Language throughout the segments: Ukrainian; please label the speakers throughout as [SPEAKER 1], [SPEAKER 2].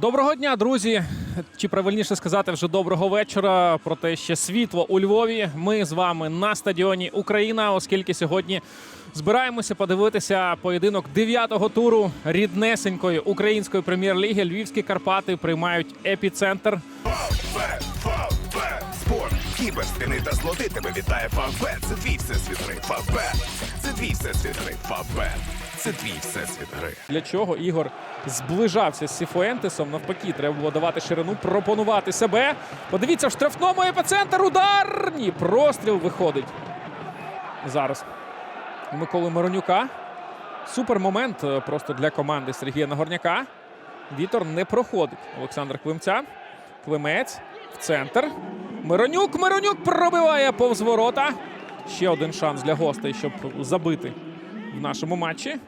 [SPEAKER 1] Доброго дня, друзі. Чи правильніше сказати вже доброго вечора. Проте ще світло у Львові. Ми з вами на стадіоні Україна, оскільки сьогодні збираємося подивитися поєдинок дев'ятого туру ріднесенької української прем'єр-ліги. Львівські Карпати приймають епіцентр.
[SPEAKER 2] Спорт, кібер, стіни та злоти тебе вітає Фавбет. Це твій всесвіт гри. Фавбет. Це твій всесвіт гри. Фавбет. Це твій всесвіт гри.
[SPEAKER 1] Для чого Ігор зближався з Сіфуентесом? Навпаки, треба було давати ширину, пропонувати себе. Подивіться, в штрафному епіцентр. Удар! Ні, простріл виходить. Зараз. Миколи Миронюка. Супер момент е, просто для команди Сергія Нагорняка. Вітор не проходить. Олександр Климця. Климець в центр. Миронюк. Миронюк пробиває повз ворота. Ще один шанс для гостей, щоб забити в нашому матчі.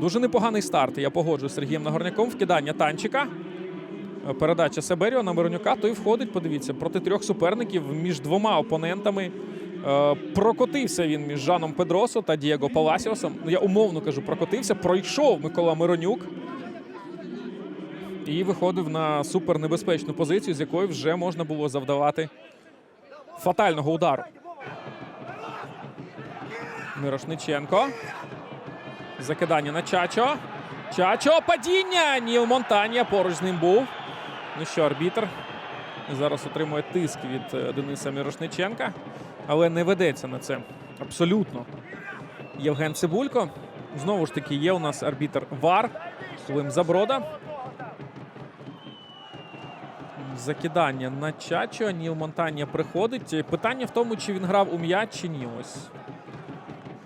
[SPEAKER 1] Дуже непоганий старт. Я погоджуюсь з Сергієм Нагорняком. Вкидання танчика. Передача Себеріо на Миронюка. Той входить. Подивіться, проти трьох суперників між двома опонентами. Е, Прокотився він між Жаном Педросо та Дієго Паласіосом. Ну, я умовно кажу, прокотився. Пройшов Микола Миронюк. І виходив на супернебезпечну позицію, з якої вже можна було завдавати фатального удару. Мирошниченко. Закидання на Чачо. Чачо падіння. Ніл Монтанія поруч з ним був. Ну що, арбітр зараз отримує тиск від е, Дениса Мірошниченка, але не ведеться на це абсолютно. Євген Цибулько. Знову ж таки, є у нас арбітр Вар. Клим Заброда. Закидання на Чачо. Ніл Монтанія приходить. Питання в тому, чи він грав у м'яч, чи ні. Ось.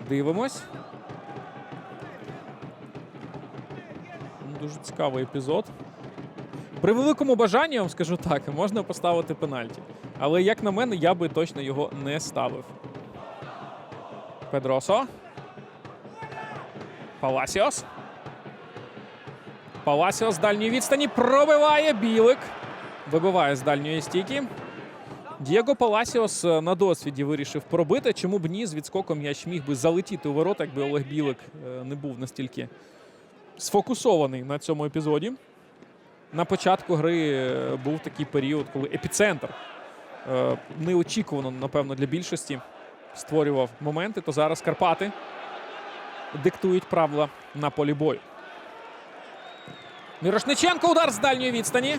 [SPEAKER 1] Дивимось. Дуже цікавий епізод. При великому бажанні, я вам скажу так, можна поставити пенальті. Але, як на мене, я би точно його не ставив. Педросо. Паласіос. Паласіос з дальньої відстані пробиває білик. Вибиває з дальньої стійки. Дієго Паласіос е, на досвіді вирішив пробити. Чому б ні? З відскоком м'яч міг би залетіти у ворота, якби Олег Білик е, не був настільки сфокусований на цьому епізоді. На початку гри е, був такий період, коли епіцентр е, неочікувано, напевно, для більшості створював моменти. То зараз Карпати диктують правила на полі бою. Мірошниченко удар з дальньої відстані.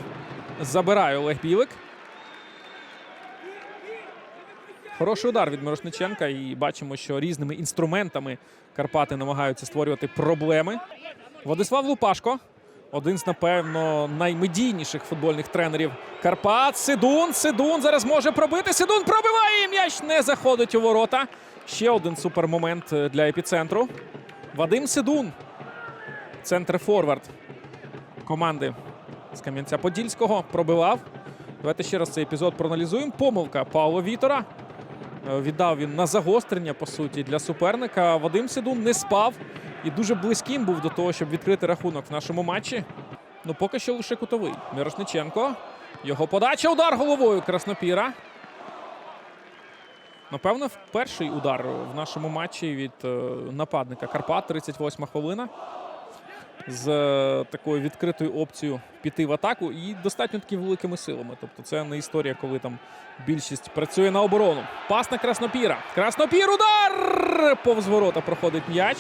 [SPEAKER 1] Забирає Олег Білик. Хороший удар від Мирошниченка. І бачимо, що різними інструментами Карпати намагаються створювати проблеми. Владислав Лупашко. Один з, напевно, наймедійніших футбольних тренерів Карпат. Сидун. Сидун зараз може пробити. Сидун пробиває. і М'яч не заходить у ворота. Ще один супермомент е, для епіцентру. Вадим Сидун. Центр форвард команди з Кам'янця-Подільського пробивав. Давайте ще раз цей епізод проаналізуємо. Помилка Павла Вітора. Е, Віддав він на загострення, по суті, для суперника. Вадим Сидун не спав і дуже близьким був до того, щоб відкрити рахунок в нашому матчі. Ну, поки що лише кутовий. Мирошниченко. Його подача. Удар головою Краснопіра. Напевно, перший удар в нашому матчі від е, нападника Карпат. 38 хвилина з е, такою відкритою опцією піти в атаку і достатньо таки великими силами. Тобто це не історія, коли там більшість працює на оборону. Пас на Краснопіра. Краснопір удар! Повз ворота проходить м'яч.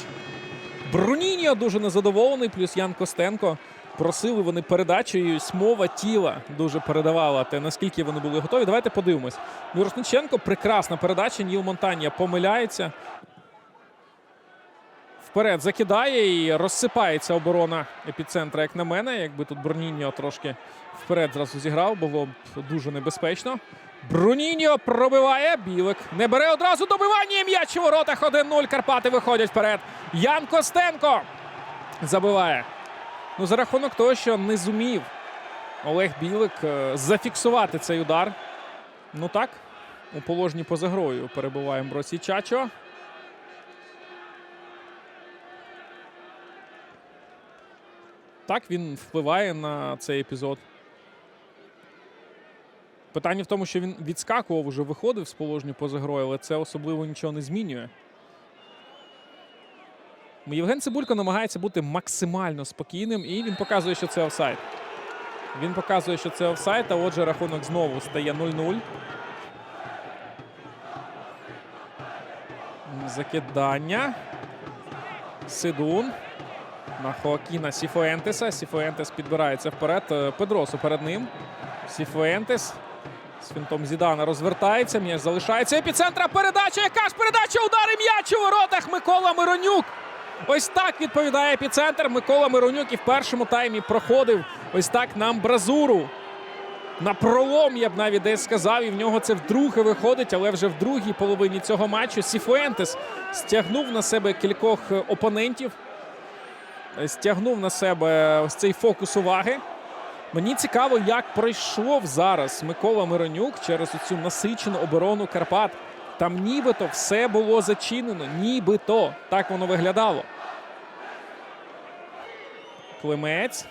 [SPEAKER 1] Бруніньо дуже незадоволений, плюс Ян Костенко. Просили вони передачу, і ось мова тіла дуже передавала те, наскільки вони були готові. Давайте подивимось. Мірошниченко, прекрасна передача. Ніл Монтанія помиляється. Вперед закидає і розсипається оборона епіцентра, як на мене. Якби тут Броніньо трошки вперед зразу зіграв, було б дуже небезпечно. Бруніньо пробиває. Білик не бере одразу добивання. М'яч у воротах 1-0. Карпати виходять вперед. Ян Костенко забиває. Ну, за рахунок того, що не зумів Олег Білик е, зафіксувати цей удар. Ну так, у положенні поза грою перебуває Мбросі Чачо. Так, він впливає на цей епізод. Питання в тому, що він відскакував, уже виходив з положення поза грою, але це особливо нічого не змінює. Євген Цибулько намагається бути максимально спокійним, і він показує, що це офсайд. Він показує, що це офсайд, а отже, рахунок знову стає 0-0. Закидання. Сидун. На Хоакіна Сіфуентеса. Сіфуентес підбирається вперед. Е, Педросу перед ним. Сіфуентес. З фінтом Зідана розвертається. М'яч залишається. Епіцентра передача. Яка ж передача? Удари м'яч у воротах. Микола Миронюк. Ось так відповідає епіцентр. Микола Миронюк і в першому таймі проходив ось так на амбразуру. На пролом, я б навіть десь сказав, і в нього це вдруге виходить, але вже в другій половині цього матчу Сіфуентес стягнув на себе кількох опонентів, стягнув на себе ось цей фокус уваги. Мені цікаво, як пройшов зараз Микола Миронюк через цю насичену оборону Карпат. Там нібито все було зачинено, нібито так воно виглядало. Климець.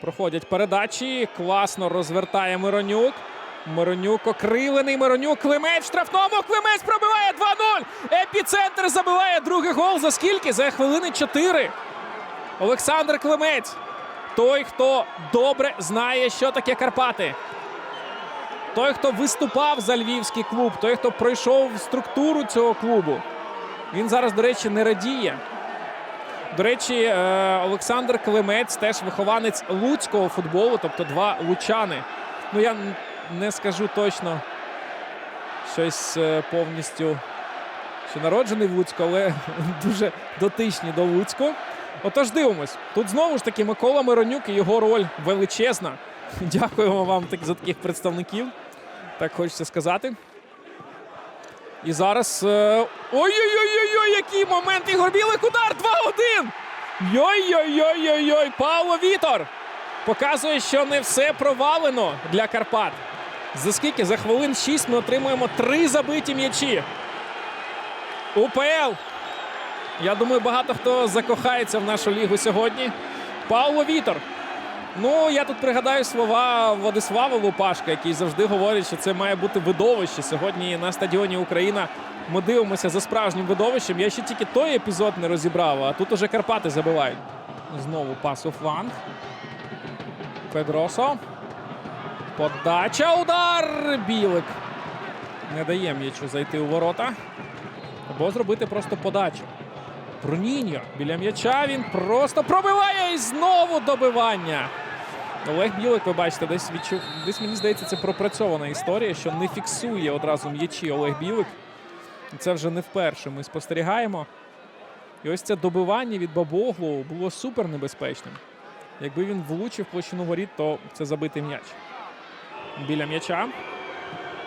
[SPEAKER 1] Проходять передачі. Класно розвертає Миронюк. Миронюк окрилений. Миронюк. Климець в штрафному. Климець пробиває 2-0. Епіцентр забиває другий гол. За скільки? За хвилини 4. Олександр Климець. Той, хто добре знає, що таке Карпати. Той, хто виступав за львівський клуб, той, хто пройшов структуру цього клубу. Він зараз, до речі, не радіє. До речі, е, Олександр Климець теж вихованець луцького футболу, тобто два лучани. Ну, я не скажу точно щось е, повністю, що народжений в Луцьку, але дуже дотичні до Луцьку. Отож, дивимось. Тут знову ж таки Микола Миронюк і його роль величезна. Дякуємо вам за таких представників. Так хочеться сказати. І зараз. е, Ой-ой-ой-ой, який момент! Ігор Білик удар! 2-1! Йой-йой-йой-йой-йой! Павло Вітор показує, що не все провалено для Карпат. За скільки? За хвилин 6 ми отримуємо три забиті м'ячі. УПЛ. Я думаю, багато хто закохається в нашу лігу сьогодні. Павло Вітор. Ну, я тут пригадаю слова Владислава Лупашка, який завжди говорить, що це має бути видовище. Сьогодні на стадіоні Україна ми дивимося за справжнім видовищем. Я ще тільки той епізод не розібрав, а тут уже Карпати забивають. Знову пас у фланг. Педросо. Подача. Удар. Білик. Не дає м'ячу зайти у ворота. Або зробити просто подачу. Бруніньо біля м'яча він просто пробиває і знову добивання. Олег Білик, ви бачите, десь відчув. Десь мені здається, це пропрацьована історія, що не фіксує одразу м'ячі Олег Білик. Це вже не вперше ми спостерігаємо. І ось це добивання від Бабоглу було супер небезпечним. Якби він влучив площину воріт, то це забитий м'яч. Біля м'яча.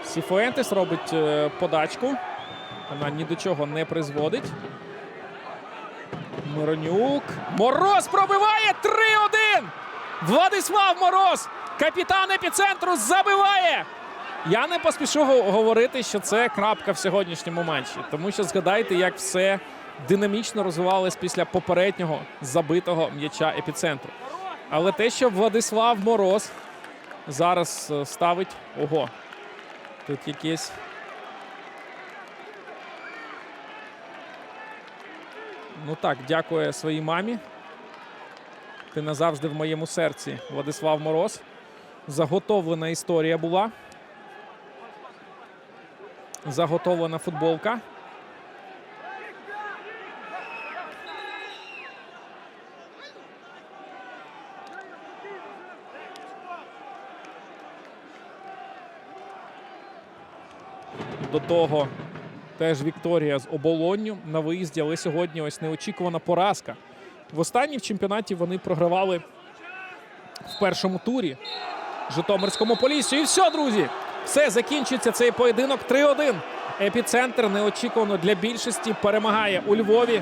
[SPEAKER 1] Сіфуентес робить е, подачку. Вона ні до чого не призводить. Миронюк. Мороз пробиває 3-1. Владислав Мороз, капітан епіцентру, забиває. Я не поспішу говорити, що це крапка в сьогоднішньому матчі, тому що згадайте, як все динамічно розвивалось після попереднього забитого м'яча епіцентру. Але те, що Владислав Мороз зараз е, ставить. Ого, тут якесь. Ну так, дякує своїй мамі. Ти назавжди в моєму серці, Владислав Мороз. Заготовлена історія була. Заготовлена футболка. До того теж Вікторія з оболонню на виїзді, але сьогодні ось неочікувана поразка. В останній в чемпіонаті вони програвали в першому турі Житомирському Поліссю. І все, друзі, все закінчиться цей поєдинок 3-1. Епіцентр неочікувано для більшості перемагає у Львові.